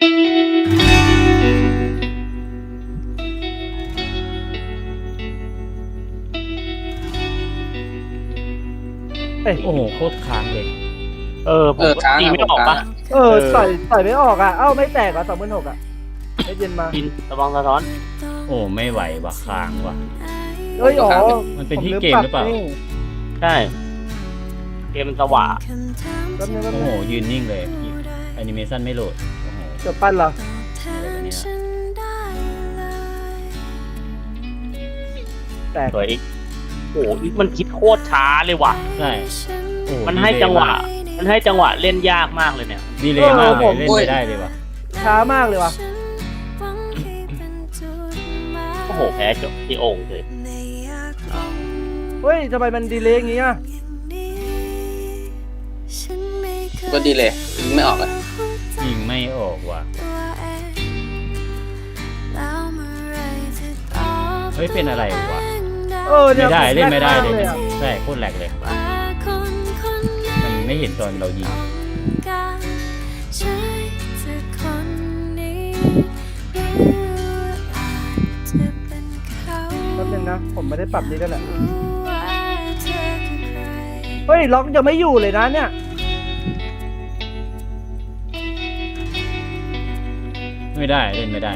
เอ้ยโอ้โหโคตรค้างเลย เออผมเออก็ค้างตีอะไม่ออกค้างปะอะเออต่อยต่อยไม่ออกอะ เอ้าไม่แตกเหรอสองหมื่นหกอะไอ้เย็นมากินระวังสะท้อน โอ้ไม่ไหวว่ะค้างว่ะ เอ้ยอ๋อมันเป็นที่ผลืเกมหรือเปล่านี่ใช่ เกมมันสว่างแป๊บนึงแป๊บโอ้นึโหงยืนนิ่งเลยแอนิเมชันไม่โหลด โอ้โหเกือบปั้นเหรออะไรวะเนี่ยแตกสวยอีกโอ้โหอีกมันคิดโคตรช้าเลยว่ะ ใช่โอ้โมันให้จังหวะ มันให้จังหวะเล่นยากมากเลยเนี่ย ดีเลยมากเลยเล่นไม่ได้เลยว่ะ ช้ามากเลยว่ะ โอ้โหแพ้จบที่โอ่งเลย เฮ้ยทำไมมันดีเลยอย่างงี้อะก็ดีเลยยิงไม่ออกอะ ยิงไม่ออกว่ะ เฮ้ย เป็นอะไรวะ เออเนี่ไม่ยได้เล่นไม่ได้ผเลยแรกากอะใช่โคตรแหลกเลยมันไม่เห็นตอนเรายิงแป๊บนึงนะ ผมไม่ได้ปรับนี้ด้วยแหละ เฮ้ย ล็อกยังไม่อยู่เลยนะเนี่ย ไม่ได้เล่นไม่ได้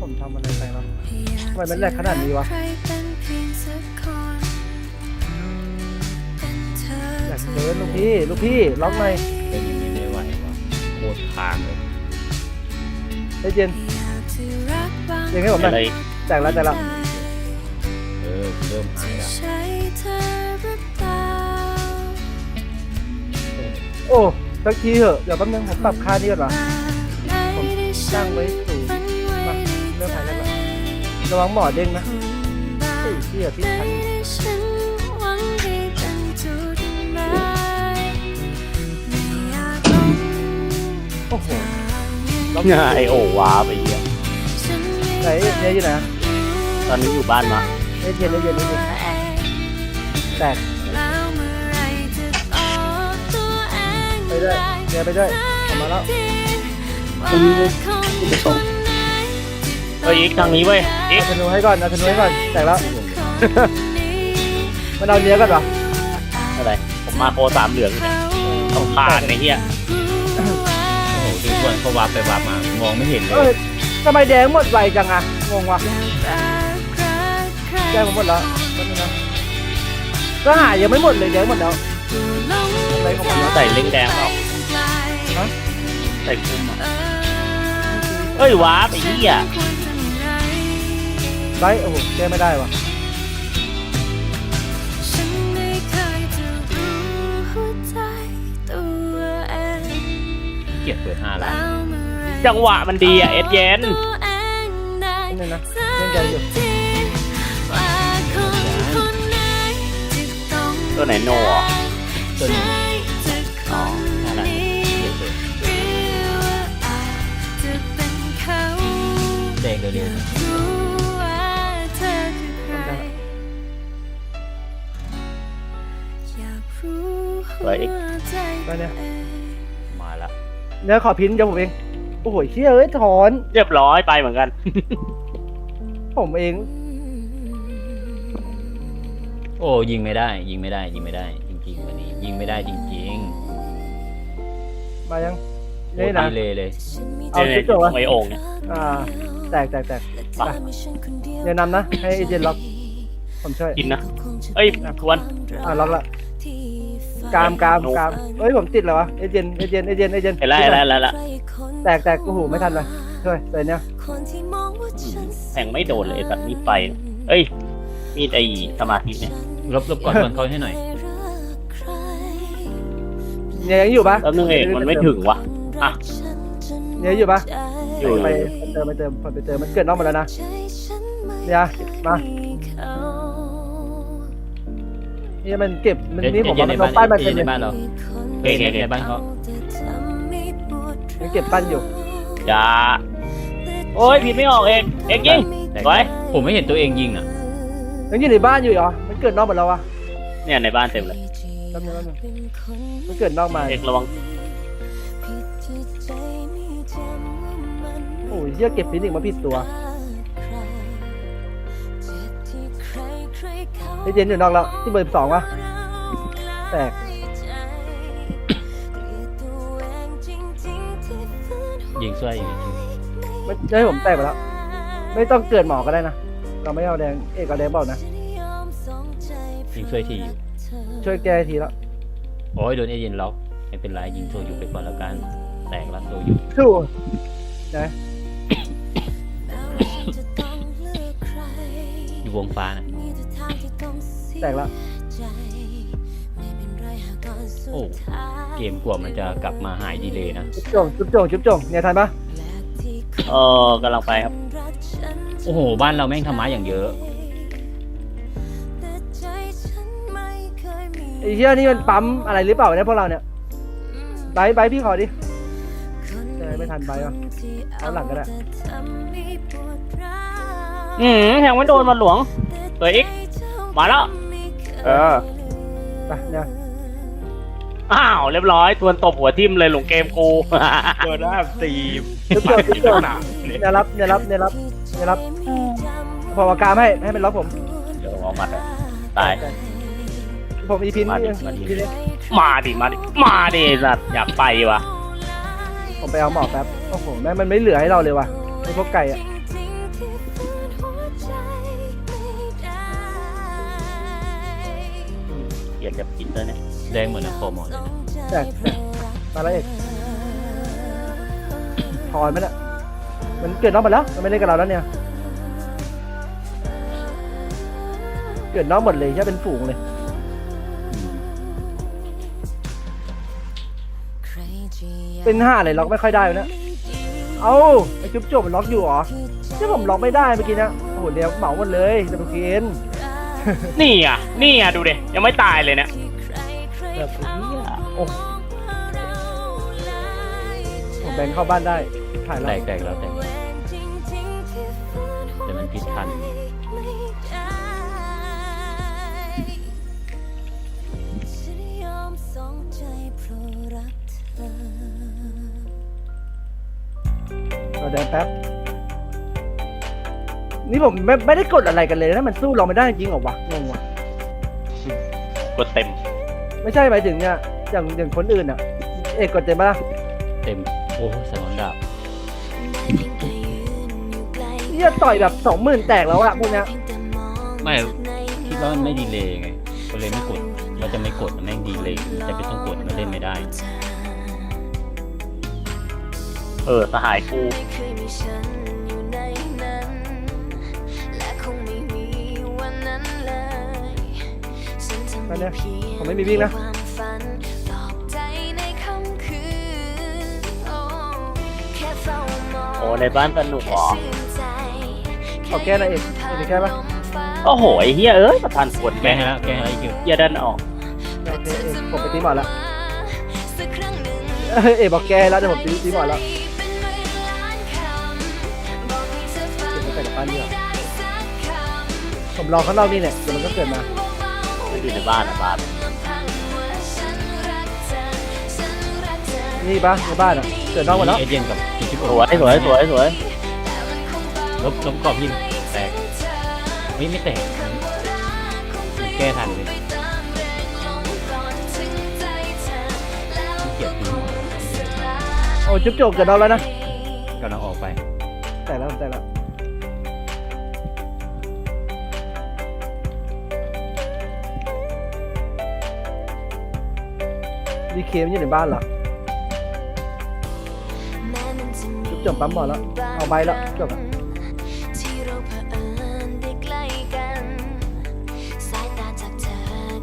ผมทำอะไรไปวะทำไมมันแหลกขนาดนี้วะอยากเจอลูกพี่ ลูกพี่ล็อกหน่อยเล่นอย่างนี้ไม่ไหวว่ะโคตรค้างเลยไอ้เย็นเย็นให้ผมหน่อยเลยแตกแล้วแตกแล้วเออเริ่มหายแล้วโอ้สักทีเถอะเดี๋ยวแป๊บนึงผมปรับค่านี้ก่อนวะผม ตั้งไว้สูงมาเริ่มหายแล้วละระวังหมอเด้งนะเฮ้ยเชี่ยพี่ทันโอ้โหล็อกไอโอว้าไปเหี้ยไหนเนี่ยอยู่ไหนอะตอนนี้อยู่บ้านมาเอ้ยเย็นเอ้ยเย็นเอ้ยเย็นแตกไปด้วยเดี๋ยวไปด้วยออกมาแล้ว เฮ้ยอีกทางนี้เว้ยอีกเอาธนูให้ก่อนเอาธนูให้ก่อนแตกแล้ว มันเอาเนื้อกันปะอะไรผมมาโคสามเหลืองอยู่เนี่ยต้องผ่านไอ้เหี้ยโอ้โหดูส่วนเขาวับไปวับมามองไม่เห็นเลเอ้ยยทำไมแดงหมดไวจังอะงงวะแดงผมหมดแล้วแป๊บนึงนะก็หายยังไม่หมดเลยแดงหมดแล้วอะไรของมันวะใส่เล็งแดงเปล่าฮะใส่คุมอะ เอ้ยว้าไปเหี้ยไรโอ้โหแก้ไม่ได้วะเกลียดเปิดห้าล้านจังหวะมันดีอะ เอ็ดเย็นนิดนึงนะเล่นใจอยู่ตัวไหนโนอะตัวนี้ เร็วๆนะไว้อีกไปเนี่ยมาละเนื้อขอพินเดี๋ยวผมเอง โอ้โหเชี่ยเอ้ยถอน เรียบร้อยไปเหมือนกัน ผมเอง โอ้ยิงไม่ได้ ยิงไม่ได้ ยิงไม่ได้ จริงๆวันนี้ ยิงไม่ได้จริงมายังๆโอ้นี่นะดีเลยเลยเอาเนี่ยชุดตัววะไอโอ่งเนี่ยอ่า แตกแตกแตกไปเดี๋ยวนำนะ ให้เอเจนต์ล็อกผมช่วยกินนะเอ้ยทวนอ่าล็อกละกามกามกามเอ้ยผมติดแล้ววะเอเจนต์เอเจนต์เอเจนต์เอเจนต์เห็นแล้วเห็นแล้วเห็นแล้วเห็นแล้วแตกแตกโอ้โหไม่ทันเลยช่วยใส่เนี่ยแทงไม่โดนเลยแบบนี้ไป เอ้ย มีดไอสมาธิเนี่ยลบลบก่อนก่อนเขาให้หน่อยเนี่ยยังอยู่ปะแล้วนึงเอกมันไม่ถึงวะอะเนี่ยอยู่ปะ อยู่ไปเติมไปเติมไปเติมมันเกิดนอกหมดแล้วนะเนี่ยมานี่มันเก็บมันเอ๊ะนี่ผมว่าเอ๊ะมันลงป้ายมาเอ๊ะเป็นในเลยบ้านเราเฮ้ยเฮ้ยเฮ้ยในบ้านเขายังเก็บปั้นอยู่อย่าโอ้ยผิดไม่ออกเองเอกยิงไว้ผมไม่เห็นตัวเองยิงอะยังอยู่ในบ้านอยู่เหรอมันเกิดนอกหมดแล้ววะเนี่ยในบ้านเต็มเลยแป๊บนึงแป๊บนึงมันเกิดนอกมาเอกระวัง เหี้ยเก็บฟินิกมาผิดตัวไอเจนอยู่นอกแล้ว ที่เบอร์สองวะแตกยิงช่วยอีกไม่ให้ผมแตกไปแล้ว ไม่ต้องเกิดหมอก็ได้นะ เราไม่เอาแดง เอกเอาแดงเปล่านะ ยิงช่วยทีอยู่ช่วยแก้ทีและโอ้ยโดนเอเย็นล็อกไม่เป็นไรยิงโชว์อยู่ไปก่อนแล้วกัน แตกแล้วโชว์อยู่สู้นะ วงฟ้านะแตกแล้วโอ้เกมกว่ามันจะกลับมาหายดีเลยนะ จุ๊บจงจุ๊บจงจุ๊บจงเนี่ยทันปะเออกำลังไปครับ โอ้โห บ้านเราแม่งทำไม้อย่างเยอะไอ้เหี้ยนี่มันปั๊มอะไรหรือเปล่าเนี่ยพวกเราเนี่ยไบร์ทไบร์ทพี่ขอดิเออไม่ทันไบร์ทอะเอาหลังก็ได้ อืมแทงไม่โดนมาหลวงเปิดอีก มาแล้ว เออไปเนี่ยอ้าว เรียบร้อยทวนตบหัวทิ่มเลยหลงเกมกูตัวหน้าตีจุ๊บจงจุ๊บจงหนาเนี่ยเนี่ยรับเนี่ยรับเนี่ยรับเนี่ยรับพอปากกาให้ให้มันล็อกผมเดี๋ยวเอาหมัดอะตายผมอีพินมาดินี่มาดิอีพินนี่มาดิมาดิมาดิสัตว์อยากไปวะผมไปเอาหมอแป๊บโอ้โหแม่งมันไม่เหลือให้เราเลยว่ะไอ้พวกไก่อะ เกลียดจะกินด้วยเนี่ยแดงเหมือนนะคอหมอนเลยนะแตกแตกมาแล้วเอกถอนไหมเนี่ยมันเกิดนอกหมดแล้ว มันไม่เล่นกับเราแล้วเนี่ย เกิดนอกหมดเลยแค่เป็นฝูงเลย เป็นห้าเลยล็อกไม่ค่อยได้วะเนี่ยเอ้าไอ้จุ๊บจบมันล็อกอยู่เหรอที่ผมล็อกไม่ได้เมื่อกี้เนะโอ้โหเดี๋ยวเหมาหมดเลยจะเป็นเก นนี่อะ นี่อะ ดูดิยังไม่ตายเลยเนี่ยแบบนี้โอ้โหผมแบงค์เข้าบ้านได้ ถ่ายแตแล้วกแตกแล้วแตกแต่มันพิษทันเราเดินแป๊บ นี่ผมไม่ไม่ได้กดอะไรกันเลยนะมันสู้เราไม่ได้จริงเหรอวะงงว่ะกดเต็ม ไม่ใช่หมายถึงเนี่ยอย่างอย่างคนอื่นอะ เอกกดเต็มปะล่ะเต็ม โอ้สนอนดาบเนี่ยต่อยแบบสองหมื่นแตกแล้วอะพวกเนี้ยไม่คิดว่ามันไม่ดีเลยไงก็เลยไม่กดมันจะไม่กดมันแม่งดีเลยจะเป็นต้องกดมันเล่นไม่ได้ เออสหายกู ไปเนี่ยผมไม่มีวิ่งนะโอ้ในบ้านสนุกเหรอขอแก้หนะเอกเอกแก้ปะโอ้โหไอ้เฮียเอ้ยประธานปวดแก้แม่ให้แล้วแก้ให้แล้วอีกคิว เฮียดันออก โอเคเอกผมไปตีหมอนละ เอ้ยเอกบอกแก้แล้วเดี๋ยวผมตีตีหมอนแล้วเก็บไปใส่กับบ้านดีกว่า ผมรอข้างนอกนี่เนี่ยเดี๋ยวมันก็เกิดมาไม่อยู่ในบ้านอะบ้านนี่ปะในบ้านอะเกิดนอกหมดแล้วเอเจนกับพีชิปสวยสวยสวยสวยลบลบกรอบยิงแตกไม่ไม่แตกแก้ทันเลยขี้เกียจตีโอ้จุ๊บโจกเกิดนอกแล้วนะกำลังออกไป แต่แล้วแต่แล้ว ดีเคมนอยู่ในบ้านเหรอจุ๊บจบปั๊มหมดแล้ว เอาใบแล้วจบอะที่เราเผอิญได้ใกล้กันสายตาจากเธอ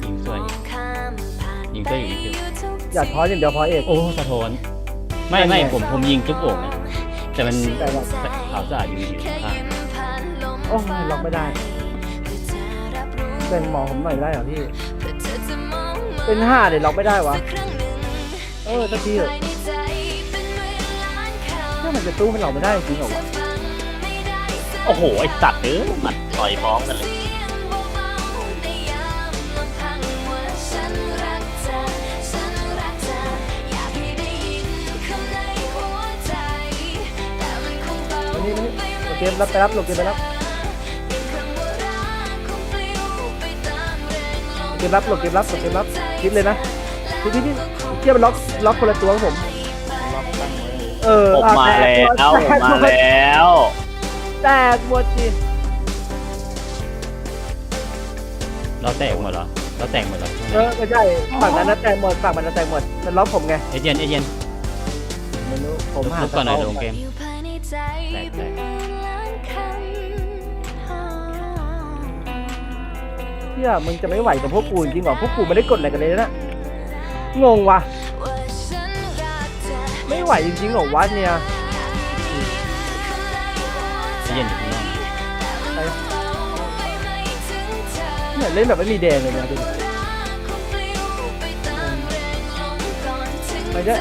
ก็มองข้ามผ่านยิงไปช่วยอยู่อีกคิวอยู่ทุกอย่าท้ออย่างเดียวพอเอก โอ้สะท้อน ไม่ไม่ผมผมยิงจุ๊บโอ่งนะแต่มันแต่ว่าขาวสะอาดอยู่อยู่แค่ข้างยิ้มผ่านลมโอ้ยล็อกไม่ได้เพื่อจะรับรู้แบ่งหมอผมหน่อยได้เหรอพี่เพื่อเธอจะมองมาเป็นห้าเดี๋ยวล็อกไม่ได้วะสักครั้งหนึ่ง เออสักทีเถอะภายในใจเป็นหมื่นล้านคำถ้ามันจะตู้ให้เราไม่ได้จริงเหรอวะฟังไม่ได้สักโอ้โห ไอ้สัตว์เอ้ยมันต่อยพร้อมกันเลยเสียงเบาๆในยามลำพังว่าฉันรักเธอฉันรักเธออยากให้ได้ยินคำในหัวใจแต่มันคงเบานี่มานี่หลบเกมรับไปรับหลบเกมไปรับหลบเกมรับหลบเกมรับหลบเกมรับคิดเลยนะคิดที่ที่เทียบมันล็อกล็อกคนละตัวของผมล็อกตั้งไว้เออผมอะมาแตกแล้วหมดผมมาแตกแล้วแตกหมดจีเราแตกหมดเหรอเราแตกหมดเหรอเออไม่ใช่ฝั่งนั้นนะแตกหมดฝั่งมันนะแตกหมดมันล็อกผมไงเอเจนเอเจนไม่รู้ผมลุกหาลุกก่อนหน่อยลงเกมอยู่ภายในใจแตกแตกเป็นล้านคำเชื่อมึงจะไม่ไหวกับพวกกูจริงเหรอพวกกูไม่ได้กดอะไรกันเลยนะ งงว่ะไม่ไหวจริงๆหรอวะเนี่ยเอเจนอยู่ข้างนอกเนี่ยเล่นแบบไม่มีแดงเลยนะดูไปด้วย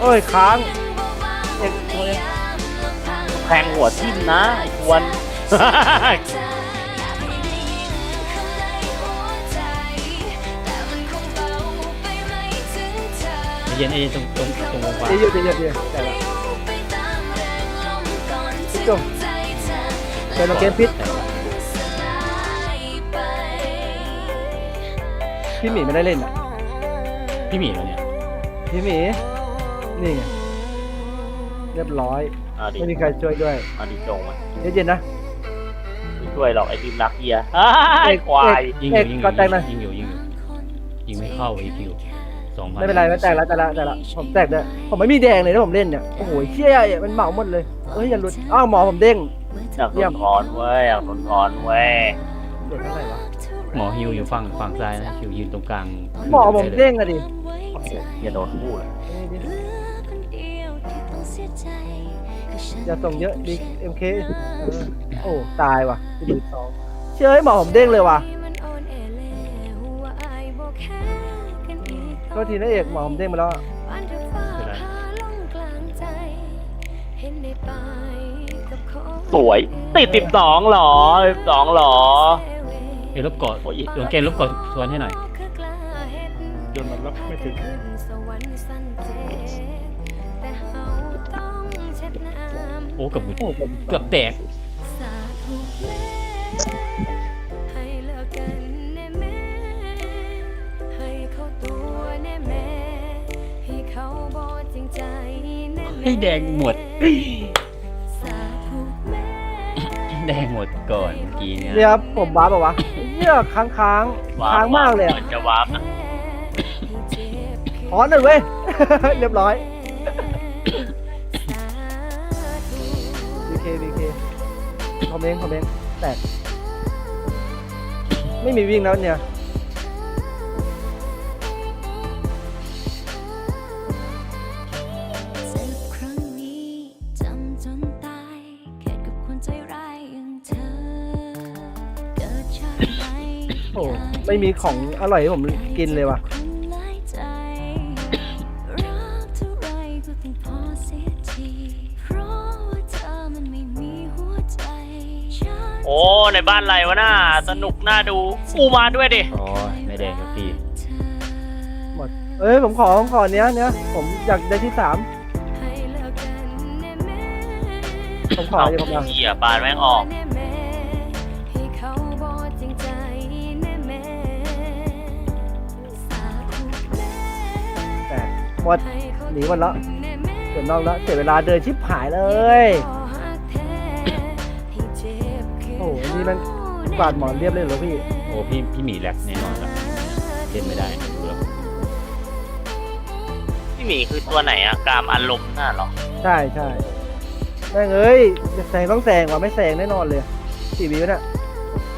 โอ้ยค้าง แทงหัวทิ่มนะไอ้ควรเอเจนเอเจนตรงตรงตรงวงฟ้าเดี๋ยวเดี๋ยวเดี๋ยวเดี๋ยวแต่ละจงเดี๋ยวเราเกมพิษพี่หมีไม่ได้เล่นอะพี่หมีเหรอเนี่ยพี่หมีนี่ไงเรียบร้อย อาดิไม่มีใครช่วยด้วยเอาดิจงมาเย็นๆนะไม่ช่วยหรอกไอ้ดิมรักเฮียไอ้เอกควายยิงอเอกยู่ยิงอก็ยู่แตกนะยิงอยู่ยิงอยู่ยิงไม่เข้าไอคิวสองพันไม่เป็นไรไม่แตกแล้วแต่ละแต่ละผมแตกเลยผมไม่มีแดงเลยถ้าผมเล่นเนี่ยโอ้โหเชี่ยมันเหมาหมดเลยเอ้ยอย่าหลุดอ้าวหมอผมเด้งอยากโดนถอนเว้ยอยากโดนถอนเว้ยเด็กเท่าไหร่วะหมอฮิวอยู่ฝั่งฝั่งซ้ายนะคิวยืนตรงกลางหมอผมเด้งอะดิอย่าโดนคู่เลยนี่ดิ อย่าส่งเยอะดิเอ็มเคโอ้ตายว่ะที่ดูสองเชื่อให้หมอผมเด้งเลยว่ะก็ทีนะเอกหมอผมเด้งมาแล้วอะสวยติดติดสองหรอติดสองหรอเอยลบกอดโอ้ยลงเกมลบกอดสวนให้หน่อยจนมันรับไม่ถึง โอ้เกับโอ้ผมเกือบแตกสาธุแม่ให้เลิกกันแน่แม่ ให้เขาตัวแน่แม่ ให้เขาบอจริงใจแน่แม่ให้แดงหมด สาธุแม่แดงหมดก่อนเมื่อกี้เนี่ยเดี๋ยวผมว้าบอกว่าวะเหี้ยค้างค้างวาค้างมากเลยเหอะมือนจะวาร์ปนะ ขอหนึ่งเว้ย เรียบร้อย คอมเมนต์คอมเมนต์แตกไม่มีวิ่งแล้วเนี่ยเจ็บครั้งนี้จำจนตายแค่กับคนใจร้ายอย่างเธอเกิดชาติไหนโอ้ไม่มีของอร่อยให้ผมกินเลยว่ะ ในบ้านไรวะน่าสนุกน่าดูกูมาด้วยดิอ๋อไม่แดงสักทีเธอหมดเอ้ยผมขอผมขอเนี้ยเนี้ยผมอยากได้ที่สามให้เลิกกันแน่แม่ผมขอเอาเดี๋ยวผมเอาเหี้ยบานแม่งออกแน่แม่ให้เขาบอกจริงใจแน่แม่สาธุแม่แตกหมดให้เขาหนีหมดแล้วแน่แม่เดี๋ยวนอกแล้วเสียเวลาเดินชิบหายเลย นี่มันกวาดหมอนเรียบเลยเหรอพี่ โอ้พี่พี่หมีแลกแน่นอนครับเล่นไม่ได้ดูแล้วพี่หมีคือตัวไหนอะกามอารมณ์น่ะเหรอ ใช่ใช่แม่งเอ้ยจะแซงต้องแซงว่ะไม่แซงแน่นอนเลยสี่วิวเนี่ย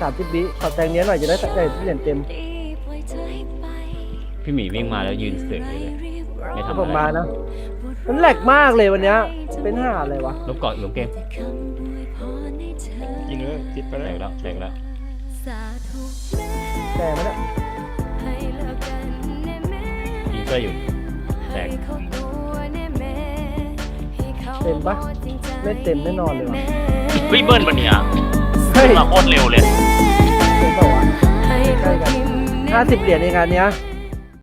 สามสิบวิขอแซงเนี้ยหน่อยจะได้ได้เหรียญเต็ม พี่หมีวิ่งมาแล้วยืนเสือกเลยเลยไม่ทำผมมานะ มันแหลกมากเลยวันเนี้ยเป็นห่าอะไรวะลบกอดลงเกมยิงเลย ติดไปแตแล้วกแล้วแตกแล้วแต่มันเนี่ยยิงช่วยอยู่ แตกเต็มปะไม่เต็มแน่นอนเลยวะวิเบิลปะเนี่ยเฮ้ยขึ้นมาโคตรเร็วเลยเต็มเปล่าวะใกล้กันห้าสิบเหรียญเองอันเนี้ย